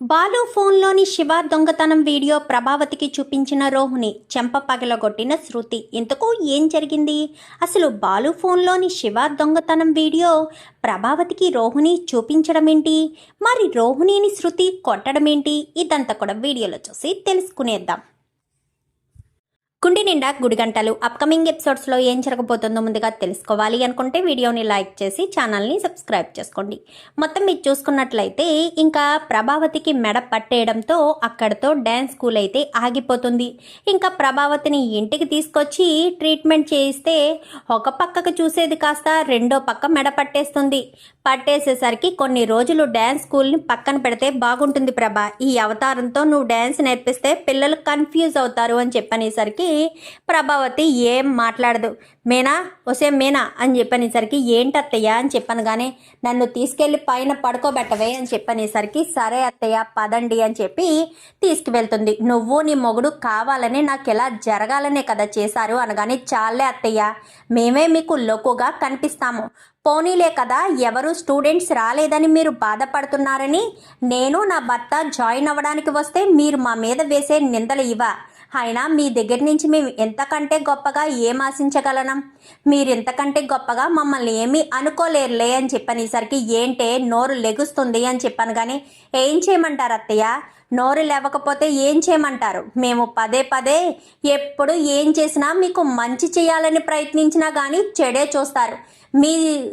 బాలు ఫోన్లోని శివ దొంగతనం వీడియో ప్రభావతికి చూపించిన రోహిణి చెంప పగలగొట్టిన శృతి. ఇంతకు ఏం జరిగింది? అసలు బాలు ఫోన్లోని శివ దొంగతనం వీడియో ప్రభావతికి రోహిణి చూపించడం ఏంటి మరి రోహిణిని శృతి కొట్టడం ఏంటి ఇదంతా కూడా వీడియోలో చూసి తెలుసుకునేద్దాం. కుండి నిండా గుడిగంటలు అప్కమింగ్ ఎపిసోడ్స్లో ఏం జరగబోతుందో ముందుగా తెలుసుకోవాలి అనుకుంటే వీడియోని లైక్ చేసి ఛానల్ని సబ్స్క్రైబ్ చేసుకోండి. మొత్తం మీరు చూసుకున్నట్లయితే ఇంకా ప్రభావతికి మెడ పట్టేయడంతో అక్కడతో డ్యాన్స్ స్కూల్ అయితే ఆగిపోతుంది. ఇంకా ప్రభావతిని ఇంటికి తీసుకొచ్చి ట్రీట్మెంట్ చేయిస్తే ఒక పక్కకు చూసేది కాస్త రెండో పక్క మెడ పట్టేస్తుంది. పట్టేసేసరికి కొన్ని రోజులు డ్యాన్స్ స్కూల్ని పక్కన పెడితే బాగుంటుంది ప్రభా. ఈ అవతారంతో నువ్వు డ్యాన్స్ నేర్పిస్తే పిల్లలు కన్ఫ్యూజ్ అవుతారు అని చెప్పనేసరికి ప్రభావతి ఏం మాట్లాడదు. మేనా? ఒసే మేనా? అని చెప్పనేసరికి ఏంటత్తయ్య? అని చెప్పాను కానీ నన్ను తీసుకెళ్ళి పైన పడుకోబెట్టవే అని చెప్పనేసరికి సరే అత్తయ్య పదండి అని చెప్పి తీసుకువెళ్తుంది. నువ్వు నీ మొగుడు కావాలని నాకు ఎలా జరగాలనే కదా చేశారు అనగానే చాలే అత్తయ్య మేమే మీకు లోకుగా కనిపిస్తాము. పోనీలే కదా ఎవరు స్టూడెంట్స్ రాలేదని మీరు బాధపడుతున్నారని? నేను నా భర్త జాయిన్ అవ్వడానికి వస్తే మీరు మా మీద వేసే నిందలు ఇవా అయినా మీ దగ్గర నుంచి మేము ఎంతకంటే గొప్పగా ఏం ఆశించగలనం? మీరింతకంటే గొప్పగా మమ్మల్ని ఏమీ అనుకోలేరులే అని చెప్పనేసరికి ఏంటే నోరు లెగుస్తుంది అని చెప్పాను కానీ ఏం చేయమంటారు అత్తయ్య నోరు లేవకపోతే ఏం చేయమంటారు? మేము పదే పదే ఎప్పుడు ఏం చేసినా మీకు మంచి చేయాలని ప్రయత్నించినా కానీ చెడే చూస్తారు. మీ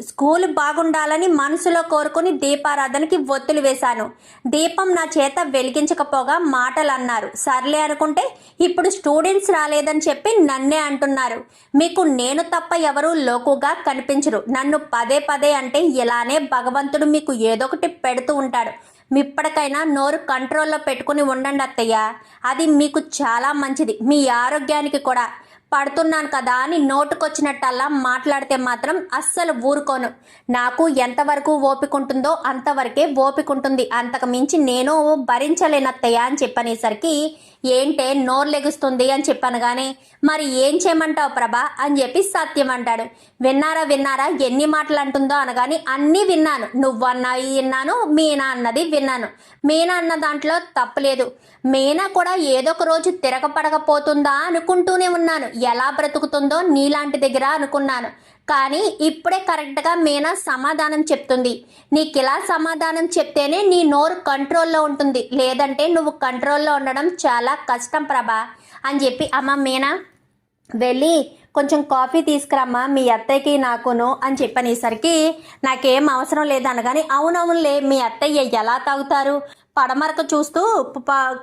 స్కూల్ బాగుండాలని మనసులో కోరుకుని దీపారాధనకి ఒత్తులు వేశాను. దీపం నా చేత వెలిగించకపోగా మాటలు అన్నారు సర్లే అనుకుంటే ఇప్పుడు స్టూడెంట్స్ రాలేదని చెప్పి నన్నే అంటున్నారు. మీకు నేను తప్ప ఎవరు లోకుగా కనిపించరు. నన్ను పదే పదే అంటే ఇలానే భగవంతుడు మీకు ఏదో ఒకటి పెడుతూ ఉంటాడు. ఇప్పటికైనా నోరు కంట్రోల్లో పెట్టుకుని ఉండండి అత్తయ్య. అది మీకు చాలా మంచిది. మీ ఆరోగ్యానికి కూడా. పడుతున్నాను కదా అని నోటుకొచ్చినట్టల్లా మాట్లాడితే మాత్రం అస్సలు ఊరుకోను. నాకు ఎంతవరకు ఓపిక ఉంటుందో అంతవరకే ఓపికంటుంది అంతకు మించి నేను భరించలేనత్తయ్య అని చెప్పనేసరికి ఏంటే నోరు లెగుస్తుంది అని చెప్పాను కానీ మరి ఏం చేయమంటావు ప్రభా? అని చెప్పి సత్యం అంటాడు. విన్నారా విన్నారా? ఎన్ని మాటలు అంటుందో అనగాని అన్నీ విన్నాను. నువ్వన్నవి విన్నాను మీనా అన్నది విన్నాను. మీనా అన్న దాంట్లో తప్పలేదు మీనా కూడా ఏదో ఒక రోజు తిరగపడకపోతుందా అనుకుంటూనే ఉన్నాను. ఎలా బ్రతుకుతుందో నీలాంటి దగ్గర అనుకున్నాను. కానీ ఇప్పుడే కరెక్ట్గా మీనా సమాధానం చెప్తుంది. నీకు ఇలా సమాధానం చెప్తేనే నీ నోరు కంట్రోల్లో ఉంటుంది. లేదంటే నువ్వు కంట్రోల్లో ఉండడం చాలా కష్టం ప్రభా అని చెప్పి అమ్మ మీనా వెళ్ళి కొంచెం కాఫీ తీసుకురమ్మా మీ అత్తయ్యకి నాకును అని చెప్పనేసరికి నాకేం అవసరం లేదనగాని అవునవునులే మీ అత్తయ్య ఎలా తాగుతారు? పడమరక చూస్తూ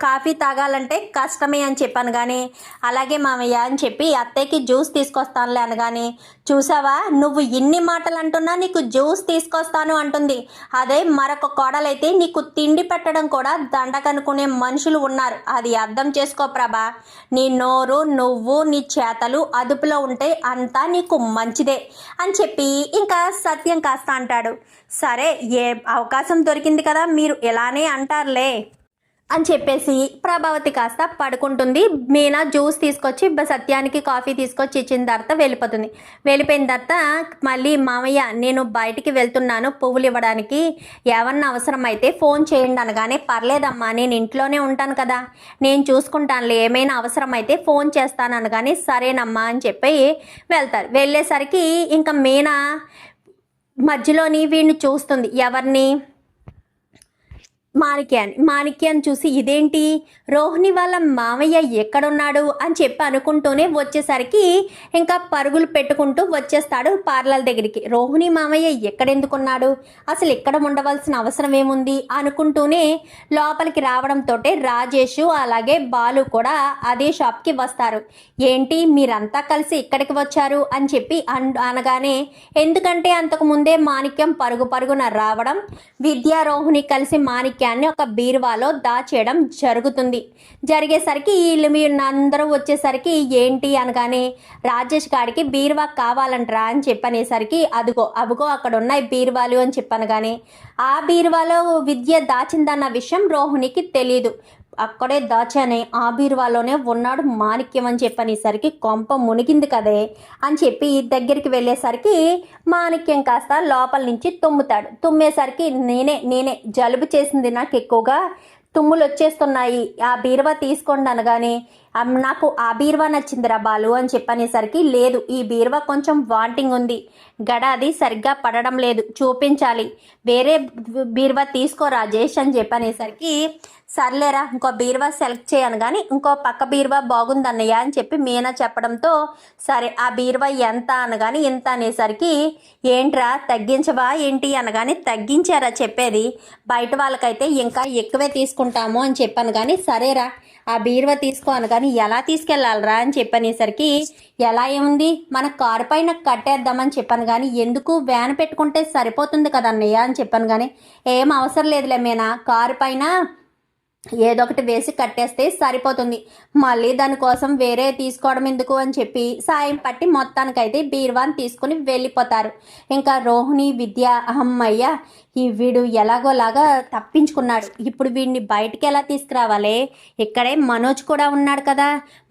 కాఫీ తాగాలంటే కష్టమే అని చెప్పాను కానీ అలాగే మామయ్య అని చెప్పి అత్తయ్యకి జ్యూస్ తీసుకొస్తానులే అనగాని చూసావా? నువ్వు ఇన్ని మాటలు అంటున్నా నీకు జ్యూస్ తీసుకొస్తాను అంటుంది. అదే మరొక కోడలైతే నీకు తిండి పెట్టడం కూడా దండకనుకునే మనుషులు ఉన్నారు. అది అర్థం చేసుకో ప్రభా. నీ నోరు నువ్వు నీ చేతలు అదుపులో ఉంటే అంతా నీకు మంచిదే అని చెప్పి ఇంకా సత్యం కాస్త అంటాడు. సరే ఏ అవకాశం దొరికింది కదా మీరు ఎలానే సర్లే అని చెప్పేసి ప్రభావతి కాస్త పడుకుంటుంది. మీనా జ్యూస్ తీసుకొచ్చి సత్యానికి కాఫీ తీసుకొచ్చి ఇచ్చిన తర్వాత వెళ్ళిపోతుంది. వెళ్ళిపోయిన తర్వాత మళ్ళీ మామయ్య నేను బయటికి వెళ్తున్నాను పువ్వులు ఇవ్వడానికి. ఏమన్నా అవసరం అయితే ఫోన్ చేయండి అనగానే పర్లేదమ్మా నేను ఇంట్లోనే ఉంటాను కదా. నేను చూసుకుంటానులే ఏమైనా అవసరం అయితే ఫోన్ చేస్తాను అనగానే సరేనమ్మా అని చెప్పి వెళ్తారు. వెళ్ళేసరికి ఇంకా మీనా మధ్యలోని వీడిని చూస్తుంది. ఎవరిని? మాణిక్యాన్ని మాణిక్యాన్ని చూసి ఇదేంటి? రోహిణి వాళ్ళ మామయ్య ఎక్కడున్నాడు? అని చెప్పి అనుకుంటూనే వచ్చేసరికి ఇంకా పరుగులు పెట్టుకుంటూ వచ్చేస్తాడు పార్లర్ దగ్గరికి. రోహిణి మామయ్య ఎక్కడెందుకున్నాడు? అసలు ఎక్కడ ఉండవలసిన అవసరం ఏముంది? అనుకుంటూనే లోపలికి రావడంతో రాజేష్ అలాగే బాలు కూడా అదే షాప్కి వస్తారు. ఏంటి? మీరంతా కలిసి ఇక్కడికి వచ్చారు? అని చెప్పి అన్ అనగానే ఎందుకంటే అంతకు ముందే మాణిక్యం పరుగు పరుగున రావడం విద్యారోహిణి కలిసి మాణిక్యాన్ని ఒక బీరువాలో దాచేయడం జరుగుతుంది. జరిగేసరికి వీళ్ళు మీరు అందరూ వచ్చేసరికి ఏంటి అనగానే రాజేష్ గారికి బీరువా కావాలంటరా అని చెప్పనేసరికి అదిగో అవిగో అక్కడ ఉన్నాయి బీరువాలు అని చెప్పనగానే కానీ ఆ బీరువాలో విద్య దాచిందన్న విషయం రోహిణికి తెలియదు అక్కడే దాచానే ఆ బీరువాలోనే ఉన్నాడు మాణిక్యం అని చెప్పనేసరికి కొంప మునిగింది కదే అని చెప్పి దగ్గరికి వెళ్ళేసరికి మాణిక్యం కాస్త లోపల నుంచి తుమ్ముతాడు. తుమ్మేసరికి నేనే నేనే జలుబు చేసింది నాకు ఎక్కువగా తుమ్ములు వచ్చేస్తున్నాయి ఆ బీరువా తీసుకోండి అనగానే నాకు ఆ బీరువా నచ్చిందిరా బాలు అని చెప్పనేసరికి లేదు ఈ బీరువా కొంచెం వాంటింగ్ ఉంది. గడ అది సరిగ్గా పడడం లేదు చూపించాలి. వేరే బీరువా తీసుకో రాజేష్ అని చెప్పనేసరికి సర్లేరా ఇంకో బీరువా సెలెక్ట్ చేయను కానీ ఇంకో పక్క బీరువా బాగుంది అన్నయ్య అని చెప్పి మీనా చెప్పడంతో సరే ఆ బీరువా ఎంత అనగాని ఇంత అనేసరికి ఏంట్రా తగ్గించవా ఏంటి అనగాని తగ్గించారా చెప్పేది. బయట వాళ్ళకైతే ఇంకా ఎక్కువే తీసుకుంటాము అని చెప్పాను కానీ సరేరా ఆ బీరువా తీసుకో కానీ ఎలా తీసుకెళ్ళాలరా అని చెప్పనేసరికి ఎలా ఏముంది? మన కారు పైన కట్టేద్దామని చెప్పాను కానీ ఎందుకు వ్యాన్ పెట్టుకుంటే సరిపోతుంది కదా అన్నయ్య అని చెప్పాను కానీ ఏం అవసరం లేదులే మీనా. కారు పైన ఏదో ఒకటి వేసి కట్టేస్తే సరిపోతుంది. మళ్ళీ దానికోసం వేరే తీసుకోవడం ఎందుకు అని చెప్పి సాయం పట్టి మొత్తానికైతే బీర్వాన్ తీసుకుని వెళ్ళిపోతారు. ఇంకా రోహిణి విద్య అమ్మయ్య ఈ వీడు ఎలాగోలాగా తప్పించుకున్నాడు. ఇప్పుడు వీడిని బయటికి ఎలా తీసుకురావాలి? ఇక్కడే మనోజ్ కూడా ఉన్నాడు కదా.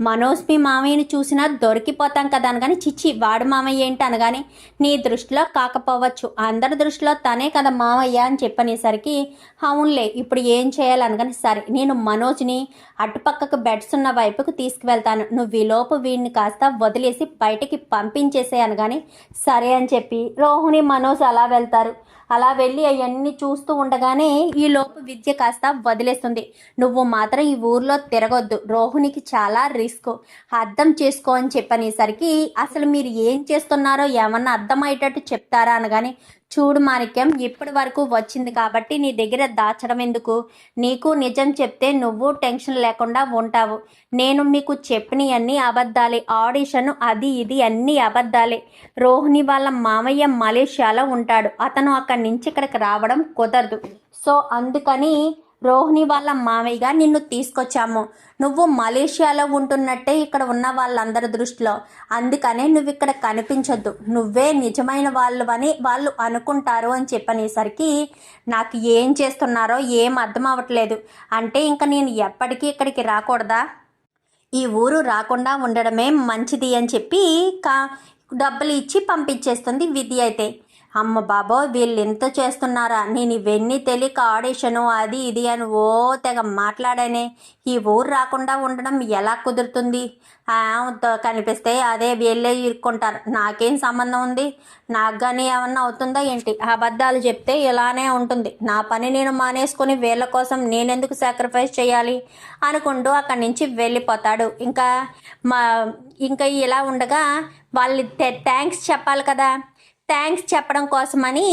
మనోజ్ మీ మామయ్యని చూసినా దొరికిపోతాం కదా అనగాని చిచ్చి వాడు మామయ్య ఏంటి? అనగాని నీ దృష్టిలో కాకపోవచ్చు. అందరి దృష్టిలో తనే కదా మామయ్య అని చెప్పనేసరికి అవునులే ఇప్పుడు ఏం చేయాలనగాని సరే నేను మనోజ్ని అటుపక్కకు బెడ్స్ ఉన్న వైపుకు తీసుకువెళ్తాను. నువ్వు ఈలోపు వీడిని కాస్త వదిలేసి బయటికి పంపించేసే అనగాని సరే అని చెప్పి రోహిణి మనోజ్ అలా వెళ్తారు. అలా వెళ్ళి అవన్నీ చూస్తూ ఉండగానే ఈ లోపు విద్య కాస్త వదిలేస్తుంది. నువ్వు మాత్రం ఈ ఊర్లో తిరగొద్దు. రోహిణికి చాలా రిస్క్. అర్థం చేసుకో అని చెప్పనేసరికి అసలు మీరు ఏం చేస్తున్నారో ఏమన్నా అర్థమయ్యేటట్టు చెప్తారా అనగానే చూడు మాణిక్యం ఇప్పటి వరకు వచ్చింది కాబట్టి నీ దగ్గర దాచడం ఎందుకు? నీకు నిజం చెప్తే నువ్వు టెన్షన్ లేకుండా ఉంటావు. నేను మీకు చెప్పినవన్నీ అబద్ధాలే ఆడిషన్ అది ఇది అన్నీ అబద్ధాలే. రోహిణి వాళ్ళ మామయ్య మలేషియాలో ఉంటాడు. అతను అక్కడి నుంచి ఇక్కడికి రావడం కుదరదు. సో అందుకని రోహిణి వాళ్ళ మామయ్యగా నిన్ను తీసుకొచ్చాము. నువ్వు మలేషియాలో ఉంటున్నట్టే ఇక్కడ ఉన్న వాళ్ళందరి దృష్టిలో. అందుకనే నువ్వు ఇక్కడ కనిపించొద్దు. నువ్వే నిజమైన వాళ్ళు అని వాళ్ళు అనుకుంటారు అని చెప్పనేసరికి నాకు ఏం చేస్తున్నారో ఏం అర్థం అవ్వట్లేదు. అంటే ఇంకా నేను ఎప్పటికీ ఇక్కడికి రాకూడదా? ఈ ఊరు రాకుండా ఉండడమే మంచిది అని చెప్పి కా డబ్బులు ఇచ్చి పంపించేస్తుంది విధి అయితే. అమ్మ బాబోయ్ వీళ్ళు ఎంత చేస్తున్నారా? నేను ఇవన్నీ తెలియక ఆడిషను అది ఇది అని ఓ తెగ మాట్లాడానే. ఈ ఊరు రాకుండా ఉండడం ఎలా కుదురుతుంది? ఆ, కనిపిస్తే అదే వీళ్ళే ఇరుక్కుంటారు. నాకేం సంబంధం ఉంది? నాకు కానీ ఏమన్నా అవుతుందా ఏంటి? అబద్ధాలు చెప్తే ఇలానే ఉంటుంది. నా పని నేను మానేసుకొని వీళ్ళ కోసం నేనెందుకు సాక్రిఫైస్ చేయాలి? అనుకుంటూ అక్కడి నుంచి వెళ్ళిపోతాడు. ఇంకా మా ఇంకా ఇలా ఉండగా వాళ్ళు థ్యాంక్స్ చెప్పాలి కదా. థ్యాంక్స్ చెప్పడం కోసమని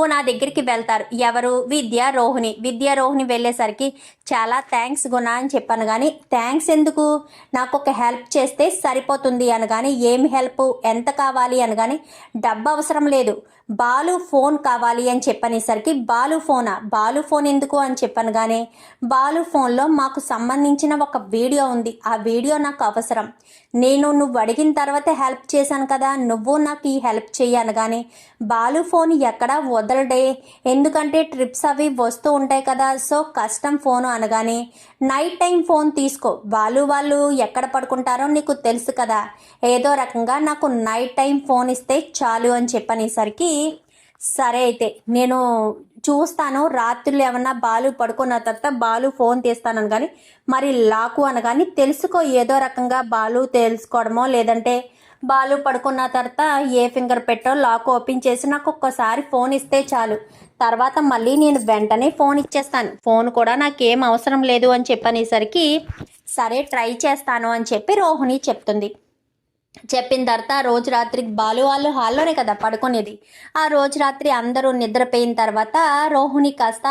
గుణ దగ్గరికి వెళ్తారు. ఎవరు? విద్యా రోహిణి. విద్యా రోహిణి వెళ్ళేసరికి చాలా థ్యాంక్స్ గుణ అని చెప్పాను కానీ థ్యాంక్స్ ఎందుకు? నాకు ఒక హెల్ప్ చేస్తే సరిపోతుంది అనగాని ఏం హెల్ప్? ఎంత కావాలి అనగాని డబ్బు అవసరం లేదు. బాలు ఫోన్ కావాలి అని చెప్పనేసరికి బాలు ఫోనా? బాలు ఫోన్ ఎందుకు? అని చెప్పాను కానీ బాలు ఫోన్లో మాకు సంబంధించిన ఒక వీడియో ఉంది. ఆ వీడియో నాకు అవసరం. నేను నువ్వు అడిగిన తర్వాత హెల్ప్ చేశాను కదా. నువ్వు నాకు ఈ హెల్ప్ చెయ్యి అనగానే బాలు ఫోన్ ఎక్కడా వదలడే. ఎందుకంటే ట్రిప్స్ అవి వస్తూ ఉంటాయి కదా. సో కష్టం ఫోను అనగానే నైట్ టైం ఫోన్ తీసుకో. బాలు వాళ్ళు ఎక్కడ పడుకుంటారో నీకు తెలుసు కదా. ఏదో రకంగా నాకు నైట్ టైం ఫోన్ ఇస్తే చాలు అని చెప్పనేసరికి సరే అయితే నేను చూస్తాను. రాత్రులు ఏమన్నా బాలు పడుకున్న తర్వాత బాలు ఫోన్ తీస్తాను కానీ మరి లాకు అనగాని తెలుసుకో ఏదో రకంగా బాలు తెలుసుకోవడమో లేదంటే బాలు పడుకున్న తర్వాత ఏ ఫింగర్ పెట్టో లాక్ ఓపెన్ చేసి నాకు ఒక్కసారి ఫోన్ ఇస్తే చాలు. తర్వాత మళ్ళీ నేను వెంటనే ఫోన్ ఇచ్చేస్తాను. ఫోన్ కూడా నాకేం అవసరం లేదు అని చెప్పనేసరికి సరే ట్రై చేస్తాను అని చెప్పి రోహిణి చెప్తుంది. చెప్పిన తర్వాత రోజు రాత్రి బాలు వాళ్ళు హాల్లోనే కదా పడుకునేది. ఆ రోజు రాత్రి అందరూ నిద్రపోయిన తర్వాత రోహిణి కాస్త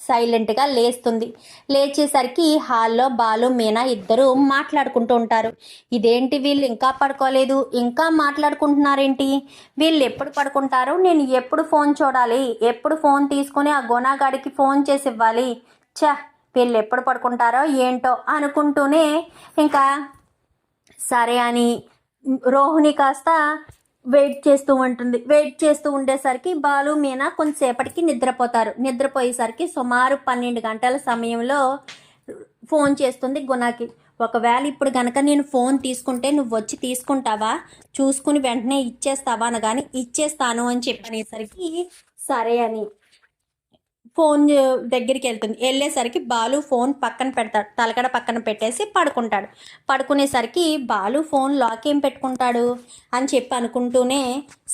సైలెంట్గా లేస్తుంది. లేచేసరికి హాల్లో బాలు మీనా ఇద్దరు మాట్లాడుకుంటూ ఉంటారు. ఇదేంటి వీళ్ళు ఇంకా పడుకోలేదు? ఇంకా మాట్లాడుకుంటున్నారేంటి? వీళ్ళు ఎప్పుడు పడుకుంటారు? నేను ఎప్పుడు ఫోన్ చూడాలి? ఎప్పుడు ఫోన్ తీసుకొని ఆ గోనాగాడికి ఫోన్ చేసి ఇవ్వాలి ఛ వీళ్ళు ఎప్పుడు పడుకుంటారో ఏంటో అనుకుంటూనే ఇంకా సరే అని రోహిణి కాస్త వెయిట్ చేస్తూ ఉంటుంది. వెయిట్ చేస్తూ ఉండేసరికి బాలు మీనా కొంతసేపటికి నిద్రపోతారు. నిద్రపోయేసరికి సుమారు పన్నెండు గంటల సమయంలో ఫోన్ చేస్తుంది గుణాకి. ఒకవేళ ఇప్పుడు గనక నేను ఫోన్ తీసుకుంటే నువ్వు వచ్చి తీసుకుంటావా? చూసుకుని వెంటనే ఇచ్చేస్తావా అనగాని ఇచ్చేస్తాను అని చెప్పనేసరికి సరే అని. ఫోన్ దగ్గరికి వెళ్తుంది. వెళ్ళేసరికి బాలు ఫోన్ పక్కన పెడతాడు తలకడ పక్కన పెట్టేసి పడుకుంటాడు. పడుకునేసరికి బాలు ఫోన్ లాక్ ఏం పెట్టుకుంటాడు అని చెప్పి అనుకుంటూనే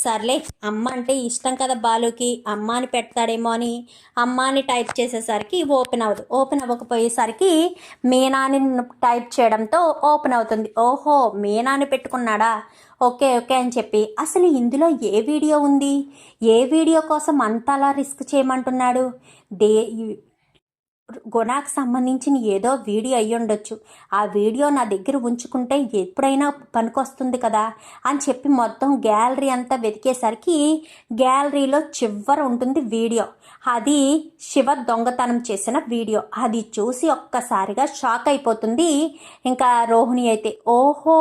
సర్లే అమ్మ అంటే ఇష్టం కదా బాలుకి అమ్మ అని పెడతాడేమో అని అమ్మ అని టైప్ చేసేసరికి ఓపెన్ అవ్వదు. ఓపెన్ అవ్వకపోయేసరికి మీనాని టైప్ చేయడంతో ఓపెన్ అవుతుంది. ఓహో మీనాని పెట్టుకున్నాడా? ఓకే ఓకే అని చెప్పి అసలు ఇందులో ఏ వీడియో ఉంది? ఏ వీడియో కోసం అంతలా రిస్క్ చేయమంటున్నాడు? దే గుణాకు సంబంధించిన ఏదో వీడియో అయ్యి ఉండొచ్చు. ఆ వీడియో నా దగ్గర ఉంచుకుంటే ఎప్పుడైనా పనికొస్తుంది కదా అని చెప్పి మొత్తం గ్యాలరీ అంతా వెతికేసరికి గ్యాలరీలో చివర ఉంటుంది వీడియో. అది శివ దొంగతనం చేసిన వీడియో. అది చూసి ఒక్కసారిగా షాక్ అయిపోతుంది ఇంకా రోహిణి అయితే. ఓహో!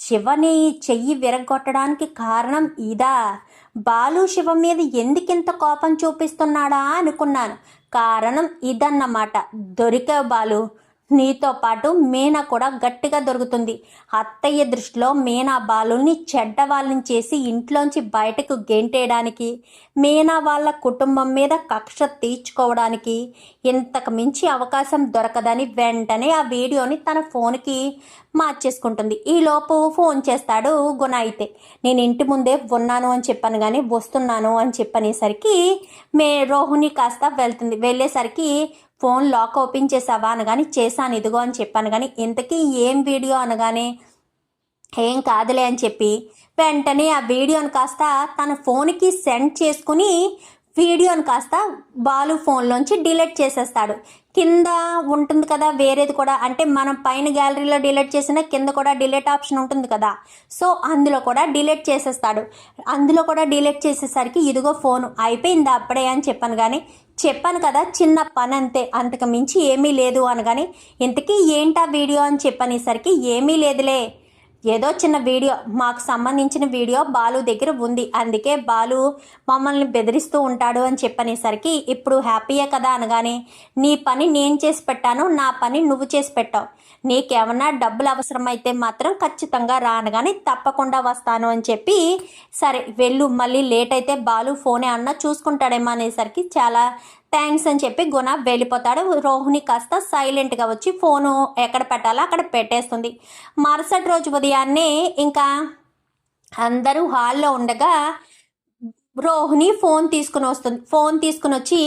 శివని చెయ్యి విరగొట్టడానికి కారణం ఇదా? బాలు శివ మీద ఎందుకింత కోపం చూపిస్తున్నాడా అనుకున్నాను. కారణం ఇదన్నమాట. దొరికావు బాలు. నీతో పాటు మీనా కూడా గట్టిగా దొరుకుతుంది. అత్తయ్య దృష్టిలో మీనా బాలుని చెడ్డ వాళ్ళని చేసి ఇంట్లోంచి బయటకు గెంటేయడానికి మీనా వాళ్ళ కుటుంబం మీద కక్ష తీర్చుకోవడానికి ఇంతకు మించి అవకాశం దొరకదని వెంటనే ఆ వీడియోని తన ఫోన్కి మార్చేసుకుంటుంది. ఈలోపు ఫోన్ చేస్తాడు గుణ అయితే నేను ఇంటి ముందే ఉన్నాను అని చెప్పాను కానీ వస్తున్నాను అని చెప్పనేసరికి మే రోహిణి కాస్త వెళ్తుంది. వెళ్ళేసరికి ఫోన్ లాక్ ఓపెన్ చేసావా అనగానే చేశాను ఇదిగో అని చెప్పాను. కానీ ఇంతకీ ఏం వీడియో అనగానే? ఏం కాదులే అని చెప్పి వెంటనే ఆ వీడియోని కాస్త తన ఫోన్కి సెండ్ చేసుకుని వీడియోని కాస్త బాలు ఫోన్లోంచి డిలీట్ చేసేస్తాడు. కింద ఉంటుంది కదా వేరేది కూడా. అంటే మనం పైన గ్యాలరీలో డిలీట్ చేసినా కింద కూడా డిలీట్ ఆప్షన్ ఉంటుంది కదా. సో అందులో కూడా డిలీట్ చేసేస్తాడు. అందులో కూడా డిలీట్ చేసేసరికి ఇదిగో ఫోన్ అయిపోయింది అప్పుడే అని చెప్పాను. కానీ చెప్పాను కదా చిన్న పని అంతే అంతకు మించి ఏమీ లేదు అనగానే ఇంతకీ ఏంటా వీడియో అని చెప్పనేసరికి ఏమీ లేదులే. ఏదో చిన్న వీడియో మాకు సంబంధించిన వీడియో బాలు దగ్గర ఉంది. అందుకే బాలు మమ్మల్ని బెదిరిస్తూ ఉంటాడు అని చెప్పనేసరికి ఇప్పుడు హ్యాపీయే కదా అనగానే నీ పని నేను చేసి పెట్టాను నా పని నువ్వు చేసి పెట్టావు. నీకేమన్నా డబ్బులు అవసరమైతే మాత్రం ఖచ్చితంగా రా అనగానే తప్పకుండా వస్తాను అని చెప్పి సరే వెళ్ళు మళ్ళీ లేట్ అయితే బాలు ఫోనే అన్న చూసుకుంటాడేమో అనేసరికి చాలా థ్యాంక్స్ అని చెప్పి గుణ వెళ్ళిపోతాడు. రోహిణి కాస్త సైలెంట్గా వచ్చి ఫోను ఎక్కడ పెట్టాలో అక్కడ పెట్టేస్తుంది. మరుసటి రోజు ఉదయాన్నే ఇంకా అందరూ హాల్లో ఉండగా రోహిణి ఫోన్ తీసుకుని వస్తుంది ఫోన్ తీసుకుని వచ్చి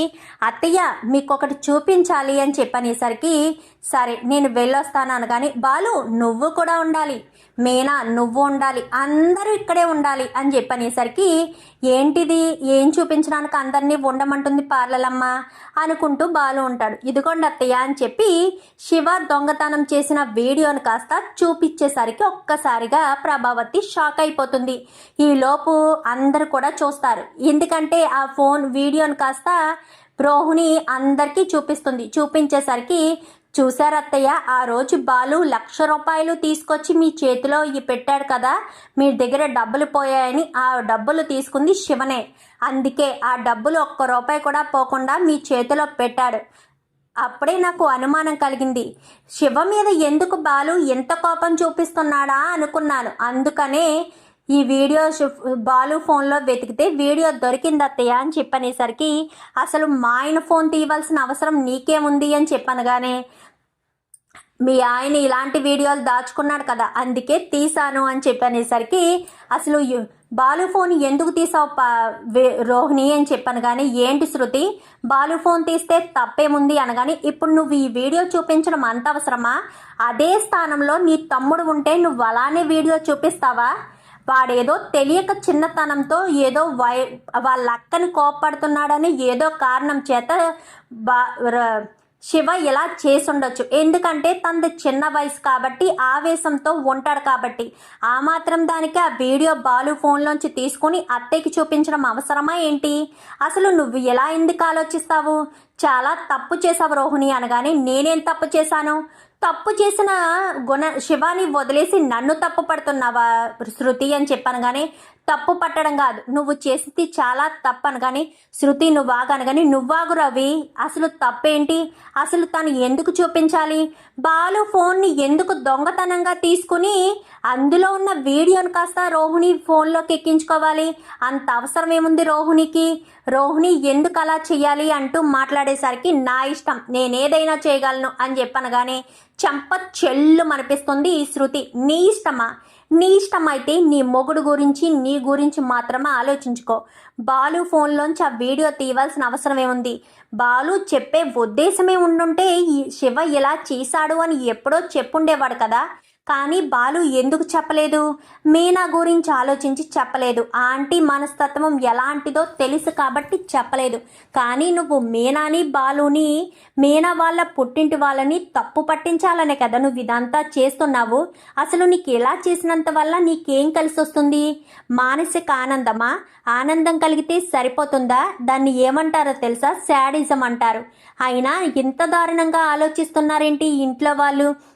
అత్తయ్య మీకు ఒకటి చూపించాలి అని చెప్పనేసరికి సరే నేను వెళ్ళొస్తాను అనగాని బాలు నువ్వు కూడా ఉండాలి. మేనా నువ్వు ఉండాలి అందరూ ఇక్కడే ఉండాలి అని చెప్పనేసరికి ఏంటిది? ఏం చూపించడానికి అందరినీ ఉండమంటుంది పార్లలమ్మ? అనుకుంటూ బాలు ఉంటాడు. ఇదిగోండి అత్తయ్య అని చెప్పి శివ దొంగతనం చేసిన వీడియోని కాస్త చూపించేసరికి ఒక్కసారిగా ప్రభావతి షాక్ అయిపోతుంది. ఈలోపు అందరు కూడా చూస్తారు. ఎందుకంటే ఆ ఫోన్ వీడియోని కాస్త రోహిణి అందరికీ చూపిస్తుంది. చూపించేసరికి చూసారత్తయ్య ఆ రోజు బాలు లక్ష రూపాయలు తీసుకొచ్చి మీ చేతిలో ఇవి పెట్టాడు కదా మీ దగ్గర డబ్బులు పోయాయని ఆ డబ్బులు తీసుకుంది శివనే. అందుకే ఆ డబ్బులు ఒక్క రూపాయి కూడా పోకుండా మీ చేతిలో పెట్టాడు. అప్పుడే నాకు అనుమానం కలిగింది. శివ మీద ఎందుకు బాలు ఎంత కోపం చూపిస్తున్నాడా అనుకున్నాను. అందుకనే ఈ వీడియో బాలు ఫోన్లో వెతికితే వీడియో దొరికింది అత్తయ్య అని చెప్పనేసరికి అసలు మా ఆయన ఫోన్ తీయవలసిన అవసరం నీకేముంది అని చెప్పనగానే మీ ఆయన ఇలాంటి వీడియోలు దాచుకున్నాడు కదా అందుకే తీసాను అని చెప్పనేసరికి అసలు బాలు ఫోన్ ఎందుకు తీసావు పా రోహిణి అని చెప్పాను కానీ ఏంటి శృతి? బాలు ఫోన్ తీస్తే తప్పేముంది అనగాని ఇప్పుడు నువ్వు ఈ వీడియో చూపించడం అంత అవసరమా? అదే స్థానంలో నీ తమ్ముడు ఉంటే నువ్వు అలానే వీడియో చూపిస్తావా? వాడేదో తెలియక చిన్నతనంతో ఏదో వై వాళ్ళ అక్కని కోప్పడుతున్నాడని ఏదో కారణం చేత బా శివ ఇలా చేసుండొచ్చు. ఎందుకంటే తనది చిన్న వయసు కాబట్టి ఆవేశంతో ఉంటాడు కాబట్టి. ఆ మాత్రం దానికి ఆ వీడియో బాలు ఫోన్లోంచి తీసుకుని అత్తయ్యకి చూపించడం అవసరమా ఏంటి? అసలు నువ్వు ఎలా ఎందుకు ఆలోచిస్తావు? చాలా తప్పు చేసావు రోహిణి అనగానే నేనేం తప్పు చేశాను? తప్పు చేసిన గుణ శివాని వదిలేసి నన్ను తప్పు పడుతున్నావా శృతి అని చెప్పాను కానీ తప్పు పట్టడం కాదు. నువ్వు చేసింది చాలా తప్పు అనగాని శృతి నువ్వు ఆగనగాని నువ్వాగు రవి. అసలు తప్పేంటి? అసలు తను ఎందుకు చూపించాలి? బాలు ఫోన్ని ఎందుకు దొంగతనంగా తీసుకుని అందులో ఉన్న వీడియోని కాస్త రోహిణి ఫోన్లోకి ఎక్కించుకోవాలి? అంత అవసరం ఏముంది రోహిణికి? రోహిణి ఎందుకు అలా చేయాలి అంటూ మాట్లాడేసరికి నా ఇష్టం నేనేదైనా చేయగలను అని చెప్పనగానే చెంప చెల్లు అనిపిస్తుంది ఈ శృతి. నీ ఇష్టమా? నీ ఇష్టమైతే నీ మొగుడు గురించి నీ గురించి మాత్రమే ఆలోచించుకో. బాలు ఫోన్లోంచి ఆ వీడియో తీయవలసిన అవసరం ఏముంది? బాలు చెప్పే ఉద్దేశమే ఉండుంటే ఈ శివ ఇలా చేశాడు అని ఎప్పుడో చెప్పుండేవాడు కదా. కానీ బాలు ఎందుకు చెప్పలేదు? మీనా గురించి ఆలోచించి చెప్పలేదు. ఆంటీ మనస్తత్వం ఎలాంటిదో తెలుసు కాబట్టి చెప్పలేదు. కానీ నువ్వు మీనాని బాలుని మీనా వాళ్ళ పుట్టింటి వాళ్ళని తప్పు పట్టించాలనే కదా నువ్వు ఇదంతా చేస్తున్నావు? అసలు నీకు ఎలా చేసినంత వల్ల నీకేం కలిసి వస్తుంది? మానసిక ఆనందమా? ఆనందం కలిగితే సరిపోతుందా? దాన్ని ఏమంటారో తెలుసా? శాడిజం అంటారు. అయినా ఇంత దారుణంగా ఆలోచిస్తున్నారేంటి ఇంట్లో వాళ్ళు?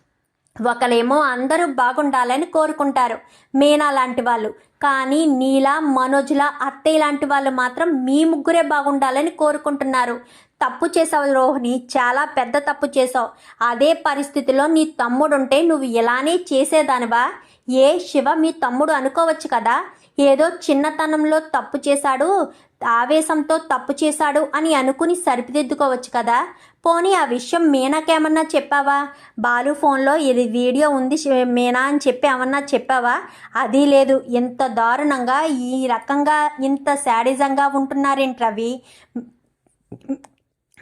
ఒకలేమో అందరూ బాగుండాలని కోరుకుంటారు. మీనా లాంటి వాళ్ళు. కానీ నీలా మనోజ్ల అత్తయ్య లాంటి వాళ్ళు మాత్రం మీ ముగ్గురే బాగుండాలని కోరుకుంటున్నారు. తప్పు చేసావు రోహిణి చాలా పెద్ద తప్పు చేసావు. అదే పరిస్థితిలో నీ తమ్ముడుంటే నువ్వు ఇలానే చేసేదానివా? ఏ శివ మీ తమ్ముడు అనుకోవచ్చు కదా? ఏదో చిన్నతనంలో తప్పు చేశాడు ఆవేశంతో తప్పు చేశాడు అని అనుకుని సరిపిదిద్దుకోవచ్చు కదా. పోనీ ఆ విషయం మీనాకేమన్నా చెప్పావా? బాలు ఫోన్లో ఇది వీడియో ఉంది మీనా అని చెప్పి ఏమన్నా చెప్పావా? అది లేదు. ఇంత దారుణంగా ఈ రకంగా ఇంత శాడిజంగా ఉంటున్నారేంటి రవి?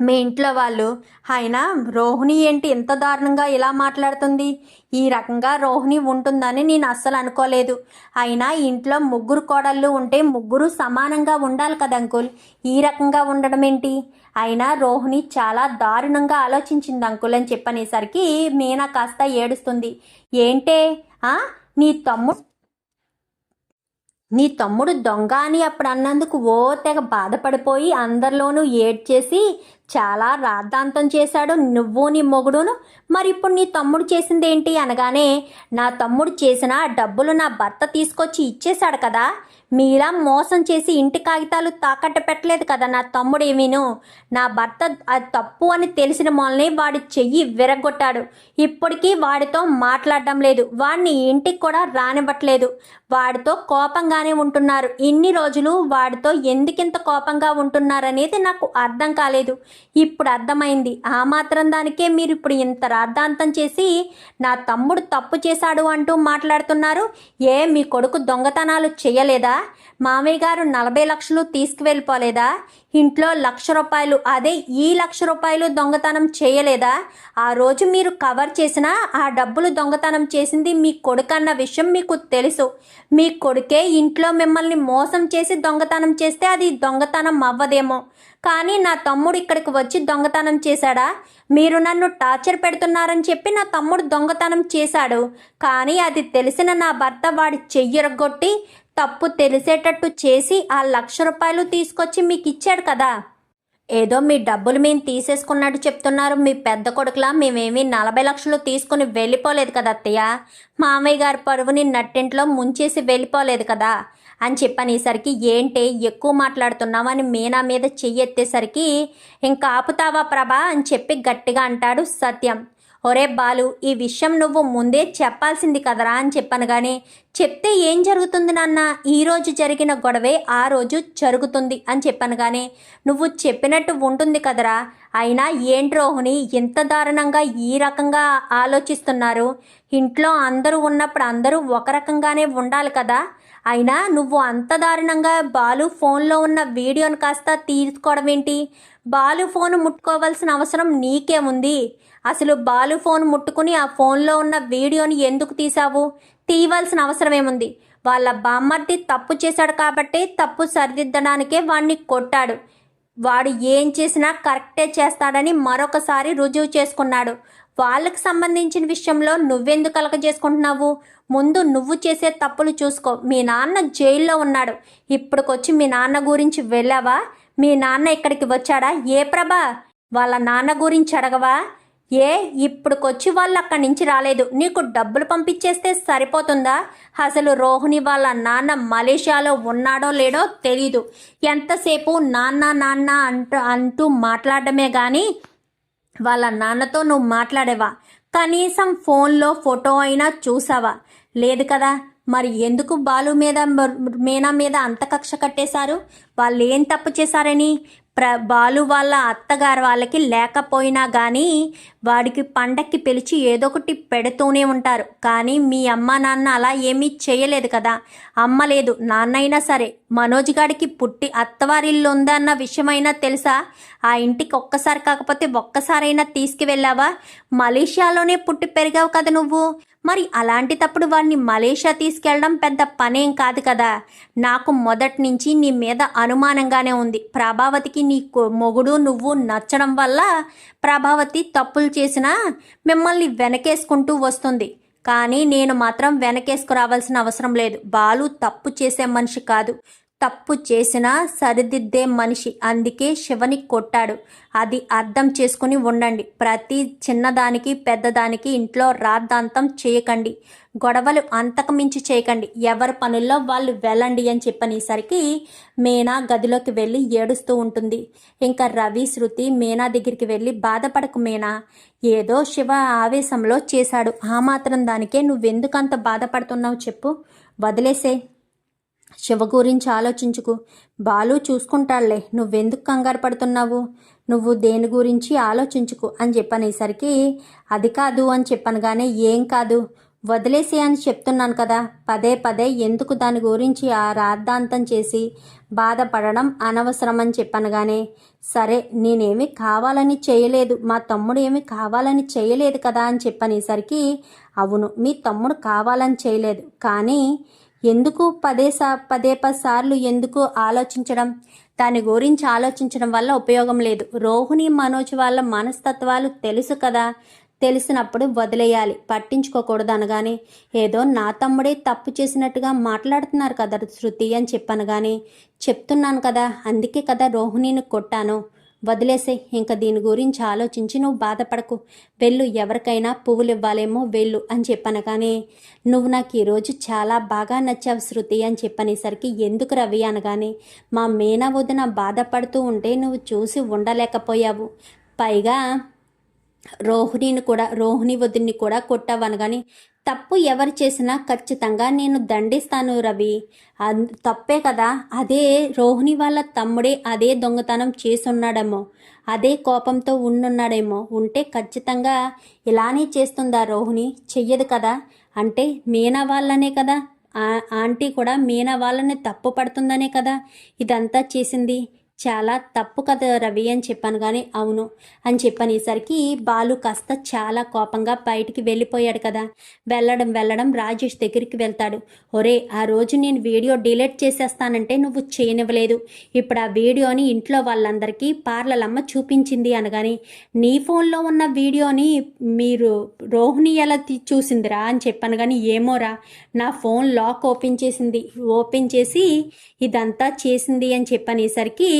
మీ ఇంట్లో వాళ్ళు ఆయన రోహిణి ఏంటి ఎంత దారుణంగా ఇలా మాట్లాడుతుంది? ఈ రకంగా రోహిణి ఉంటుందని నేను అస్సలు అనుకోలేదు. అయినా ఇంట్లో ముగ్గురు కోడళ్ళు ఉంటే ముగ్గురు సమానంగా ఉండాలి కదా అంకుల్. ఈ రకంగా ఉండడం ఏంటి? అయినా రోహిణి చాలా దారుణంగా ఆలోచించింది అంకుల్ అని చెప్పనేసరికి మీనా కాస్త ఏడుస్తుంది. ఏంటే? ఆ? నీ తమ్ముడు నీ తమ్ముడు దొంగ అని అప్పుడు అన్నందుకు ఓ తెగ బాధపడిపోయి అందరిలోనూ ఏడ్చేసి చాలా రాద్ధాంతం చేశాడు నువ్వు నీ మొగుడును. మరి ఇప్పుడు నీ తమ్ముడు చేసింది ఏంటి అనగానే నా తమ్ముడు చేసిన డబ్బులు నా భర్త తీసుకొచ్చి ఇచ్చేశాడు కదా. మీరా మోసం చేసి ఇంటి కాగితాలు తాకట్టు పెట్టలేదు కదా నా తమ్ముడు ఏమీను? నా భర్త అది తప్పు అని తెలిసిన మొలనే వాడి చెయ్యి విరగొట్టాడు ఇప్పటికీ వాడితో మాట్లాడడం లేదు. వాడిని ఇంటికి కూడా రానివ్వట్లేదు. వాడితో కోపంగానే ఉంటున్నారు. ఇన్ని రోజులు వాడితో ఎందుకింత కోపంగా ఉంటున్నారనేది నాకు అర్థం కాలేదు. ఇప్పుడు అర్థమైంది. ఆ మాత్రం దానికే మీరు ఇప్పుడు ఇంత రాద్ధాంతం చేసి నా తమ్ముడు తప్పు చేశాడు అంటూ మాట్లాడుతున్నారు. ఏ మీ కొడుకు దొంగతనాలు చేయలేదా? మామయ్య గారు నలభై లక్షలు తీసుకువెళ్ళిపోలేదా? ఇంట్లో లక్ష రూపాయలు అదే ఈ లక్ష రూపాయలు దొంగతనం చేయలేదా? ఆ రోజు మీరు కవర్ చేసిన ఆ డబ్బులు దొంగతనం చేసింది మీ కొడుకన్న విషయం మీకు తెలుసు. మీ కొడుకే ఇంట్లో మిమ్మల్ని మోసం చేసి దొంగతనం చేస్తే అది దొంగతనం అవ్వదేమో. కానీ నా తమ్ముడు ఇక్కడికి వచ్చి దొంగతనం చేశాడా? మీరు నన్ను టార్చర్ పెడుతున్నారని చెప్పి నా తమ్ముడు దొంగతనం చేశాడు. కానీ అది తెలిసిన నా భర్త వాడి చెయ్యరగొట్టి తప్పు తెలిసేటట్టు చేసి ఆ లక్ష రూపాయలు తీసుకొచ్చి మీకు ఇచ్చాడు కదా. ఏదో మీ డబ్బులు మేము తీసేసుకున్నట్టు చెప్తున్నారు. మీ పెద్ద కొడుకులా మేమేమీ నలభై లక్షలు తీసుకుని వెళ్ళిపోలేదు కదా అత్తయ్య. మామయ్య గారి పరువుని నట్టింట్లో ముంచేసి వెళ్ళిపోలేదు కదా. అని చెప్పనేసరికి ఏంటి ఎక్కువ మాట్లాడుతున్నావని మీనా మీద చెయ్యెత్తేసరికి ఇంకా ఆపుతావా ప్రభా అని చెప్పి గట్టిగా అంటాడు సత్యం. ఒరే బాలు ఈ విషయం నువ్వు ముందే చెప్పాల్సింది కదరా అని చెప్పాను కానీ చెప్తే ఏం జరుగుతుంది నాన్న? ఈ రోజు జరిగిన గొడవే ఆ రోజు జరుగుతుంది అని చెప్పాను కానీ నువ్వు చెప్పినట్టు ఉంటుంది కదరా. అయినా ఏంటి రోహిణి ఇంత దారుణంగా ఈ రకంగా ఆలోచిస్తున్నారు? ఇంట్లో అందరూ ఉన్నప్పుడు అందరూ ఒక రకంగానే ఉండాలి కదా. అయినా నువ్వు అంత దారుణంగా బాలు ఫోన్లో ఉన్న వీడియోను కాస్త తీసుకోవడం ఏంటి? బాలు ఫోన్ ముట్టుకోవాల్సిన అవసరం నీకేముంది? అసలు బాలు ఫోన్ ముట్టుకుని ఆ ఫోన్లో ఉన్న వీడియోని ఎందుకు తీసావు తీయవలసిన అవసరమేముంది? వాళ్ళ బామ్మర్ది తప్పు చేశాడు కాబట్టి తప్పు సరిదిద్దడానికే వాణ్ణి కొట్టాడు. వాడు ఏం చేసినా కరెక్టే చేస్తాడని మరొకసారి రుజువు చేసుకున్నాడు. వాళ్ళకి సంబంధించిన విషయంలో నువ్వెందుకు కలగ చేసుకుంటున్నావు ముందు నువ్వు చేసే తప్పులు చూసుకో. మీ నాన్న జైల్లో ఉన్నాడు. ఇప్పటికొచ్చి మీ నాన్న గురించి వెళ్ళావా? మీ నాన్న ఇక్కడికి వచ్చాడా? ఏ ప్రభా? వాళ్ళ నాన్న గురించి అడగవా? ఏ ఇప్పుడుకొచ్చి వాళ్ళు అక్కడి నుంచి రాలేదు. నీకు డబ్బులు పంపించేస్తే సరిపోతుందా? అసలు రోహిణి వాళ్ళ నాన్న మలేషియాలో ఉన్నాడో లేడో తెలీదు. ఎంతసేపు నాన్న నాన్న అంటూ అంటూ మాట్లాడమే కానీ వాళ్ళ నాన్నతో నువ్వు మాట్లాడేవా? కనీసం ఫోన్లో ఫోటో అయినా చూసావా? లేదు కదా. మరి ఎందుకు బాలు మీద మీనా మీద అంత కక్ష కట్టేశారు? వాళ్ళు ఏం తప్పు చేశారని? ప్ర బాలు వాళ్ళ అత్తగారు వాళ్ళకి లేకపోయినా కానీ వాడికి పండక్కి పిలిచి ఏదో ఒకటి పెడుతూనే ఉంటారు. కానీ మీ అమ్మ నాన్న అలా ఏమీ చేయలేదు కదా. అమ్మ లేదు నాన్న అయినా సరే మనోజ్ గాడికి పుట్టి అత్తవారిల్లు ఉందన్న విషయమైనా తెలుసా? ఆ ఇంటికి ఒక్కసారి కాకపోతే ఒక్కసారైనా తీసుకువెళ్ళావా? మలేషియాలోనే పుట్టి పెరిగావు కదా నువ్వు. మరి అలాంటి తప్పుడు వాడిని మలేషియా తీసుకెళ్ళడం పెద్ద పనేం కాదు కదా. నాకు మొదటి నుంచి నీ మీద అనుమానంగానే ఉంది. ప్రభావతికి నీ కొ- మొగుడు నువ్వు నచ్చడం వల్ల ప్రభావతి తప్పులు చేసినా మిమ్మల్ని వెనకేసుకుంటూ వస్తుంది. కానీ నేను మాత్రం వెనకేసుకు రావాల్సిన అవసరం లేదు. బాలు తప్పు చేసే మనిషి కాదు. తప్పు చేసినా సరిదిద్దే మనిషి. అందుకే శివని కొట్టాడు. అది అర్థం చేసుకుని ఉండండి. ప్రతి చిన్నదానికి పెద్దదానికి ఇంట్లో రాద్ధాంతం చేయకండి. గొడవలు అంతకు మించి చేయకండి. ఎవరి పనుల్లో వాళ్ళు వెళ్ళండి అని చెప్పనేసరికి మీనా గదిలోకి వెళ్ళి ఏడుస్తూ ఉంటుంది. ఇంకా రవి శృతి మీనా దగ్గరికి వెళ్ళి బాధపడకు మీనా. ఏదో శివ ఆవేశంలో చేశాడు. ఆ మాత్రం దానికే నువ్వెందుకంత బాధపడుతున్నావు చెప్పు. వదిలేసే. శివ గురించి ఆలోచించుకు. బాలు చూసుకుంటాడులే నువ్వెందుకు కంగారు పడుతున్నావు? నువ్వు దేని గురించి ఆలోచించుకు అని చెప్పనేసరికి అది కాదు అని చెప్పనగానే ఏం కాదు. వదిలేసి అని చెప్తున్నాను కదా. పదే పదే ఎందుకు దాని గురించి ఆ రాద్ధాంతం చేసి బాధపడడం అనవసరం అని చెప్పనగానే సరే నేనేమి కావాలని చేయలేదు. మా తమ్ముడు ఏమి కావాలని చేయలేదు కదా అని చెప్పనేసరికి అవును మీ తమ్ముడు కావాలని చేయలేదు. కానీ ఎందుకు పదే సా పదే పది సార్లు ఎందుకు ఆలోచించడం? దాని గురించి ఆలోచించడం వల్ల ఉపయోగం లేదు. రోహిణి మనోజ్ వాళ్ళ మనస్తత్వాలు తెలుసు కదా. తెలిసినప్పుడు వదిలేయాలి. పట్టించుకోకూడదు అనగానే ఏదో నా తమ్ముడే తప్పు చేసినట్టుగా మాట్లాడుతున్నారు కదా శృతి అని చెప్పాను కానీ చెప్తున్నాను కదా అందుకే కదా రోహిణిని కొట్టాను. వదిలేసే ఇంకా దీని గురించి ఆలోచించి నువ్వు బాధపడకు. వెళ్ళు ఎవరికైనా పువ్వులు ఇవ్వాలేమో వెళ్ళు అని చెప్పాను కానీ నువ్వు నాకు ఈరోజు చాలా బాగా నచ్చావు శృతి అని చెప్పనేసరికి ఎందుకు రవి? అనగానే మా మేనా వదిన బాధపడుతూ ఉంటే నువ్వు చూసి ఉండలేకపోయావు. పైగా రోహిణిని కూడా రోహిణి వదిన్ని కూడా కొట్టవనగాని తప్పు ఎవరు చేసినా ఖచ్చితంగా నేను దండిస్తాను రవి. తప్పే కదా. అదే రోహిణి వాళ్ళ తమ్ముడే అదే దొంగతనం చేసున్నాడేమో. అదే కోపంతో ఉండున్నాడేమో. ఉంటే ఖచ్చితంగా ఇలానే చేస్తుందా రోహిణి? చెయ్యదు కదా. అంటే మీనా వాళ్ళనే కదా. ఆంటీ కూడా మీనా వాళ్ళని తప్పు పడుతుందనే కదా ఇదంతా చేసింది. చాలా తప్పు కదా రవి అని చెప్పాను కానీ అవును అని చెప్పనేసరికి బాలు కాస్త చాలా కోపంగా బయటికి వెళ్ళిపోయాడు కదా. వెళ్ళడం వెళ్ళడం రాజేష్ దగ్గరికి వెళ్తాడు. ఒరే ఆ రోజు నేను వీడియో డిలీట్ చేసేస్తానంటే నువ్వు చేయనివ్వలేదు. ఇప్పుడు ఆ వీడియోని ఇంట్లో వాళ్ళందరికీ పార్లలమ్మ చూపించింది అనగాని నీ ఫోన్లో ఉన్న వీడియోని మీరు రోహిణి ఎలా చూసిందిరా అని చెప్పాను కానీ ఏమోరా నా ఫోన్ లాక్ ఓపెన్ చేసింది ఓపెన్ చేసి ఇదంతా చేసింది అని చెప్పనేసరికి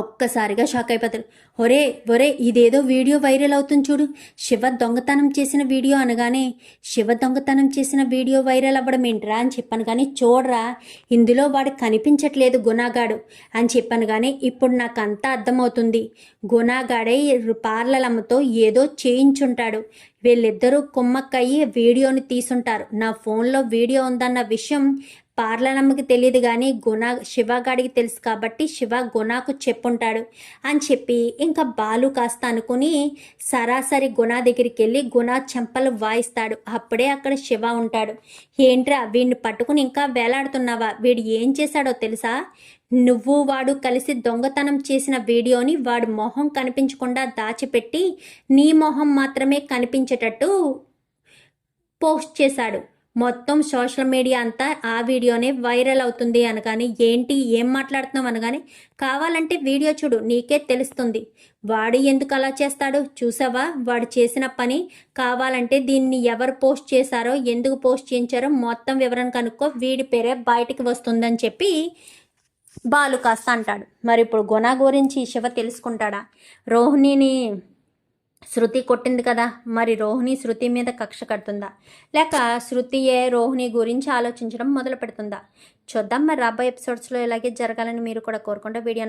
ఒక్కసారిగా షాక్ అయిపోతారు. ఒరే ఒరే ఇదేదో వీడియో వైరల్ అవుతుంది చూడు. శివ దొంగతనం చేసిన వీడియో అనగానే శివ దొంగతనం చేసిన వీడియో వైరల్ అవ్వడం ఏంట్రా అని చెప్పాను కానీ చూడరా ఇందులో వాడు కనిపించట్లేదు గుణాగాడు అని చెప్పాను కానీ ఇప్పుడు నాకు అంతా అర్థమవుతుంది. గుణాగాడే పార్లలమ్మతో ఏదో చేయించుంటాడు. వీళ్ళిద్దరూ కుమ్మక్కయ్యి వీడియోని తీసుంటారు. నా ఫోన్లో వీడియో ఉందన్న విషయం పార్లనమ్మకి తెలియదు కానీ గుణ శివగాడికి తెలుసు కాబట్టి శివ గుణాకు చెప్పుంటాడు అని చెప్పి ఇంకా బాలు కాస్త అనుకుని సరాసరి గుణ దగ్గరికి వెళ్ళి గుణ చెంపలు వాయిస్తాడు. అప్పుడే అక్కడ శివ ఉంటాడు. ఏంట్రా వీడిని పట్టుకుని ఇంకా వేలాడుతున్నావా? వీడు ఏం చేశాడో తెలుసా? నువ్వు వాడు కలిసి దొంగతనం చేసిన వీడియోని వాడి మొహం కనిపించకుండా దాచిపెట్టి నీ మొహం మాత్రమే కనిపించేటట్టు పోస్ట్ చేశాడు. మొత్తం సోషల్ మీడియా అంతా ఆ వీడియోనే వైరల్ అవుతుంది అనగాని ఏంటి ఏం మాట్లాడుతున్నావు అనగాని కావాలంటే వీడియో చూడు నీకే తెలుస్తుంది. వాడు ఎందుకు అలా చేస్తాడు? చూసావా? వాడు చేసిన పని కావాలంటే దీన్ని ఎవరు పోస్ట్ చేశారో ఎందుకు పోస్ట్ చేయించారో మొత్తం వివరణ కనుక్కో వీడి పేరే బయటికి వస్తుందని చెప్పి బాలు కాస్త అంటాడు. మరి ఇప్పుడు గుణ గురించి శివ తెలుసుకుంటాడా? రోహిణిని శృతి కొట్టింది కదా మరి రోహిణి శృతి మీద కక్ష కడుతుందా? లేక శృతియే రోహిణి గురించి ఆలోచించడం మొదలు పెడుతుందా చూద్దాం మరి రాబోయే ఎపిసోడ్స్లో ఇలాగే జరగాలని మీరు కూడా కోరుకుంటే వీడియో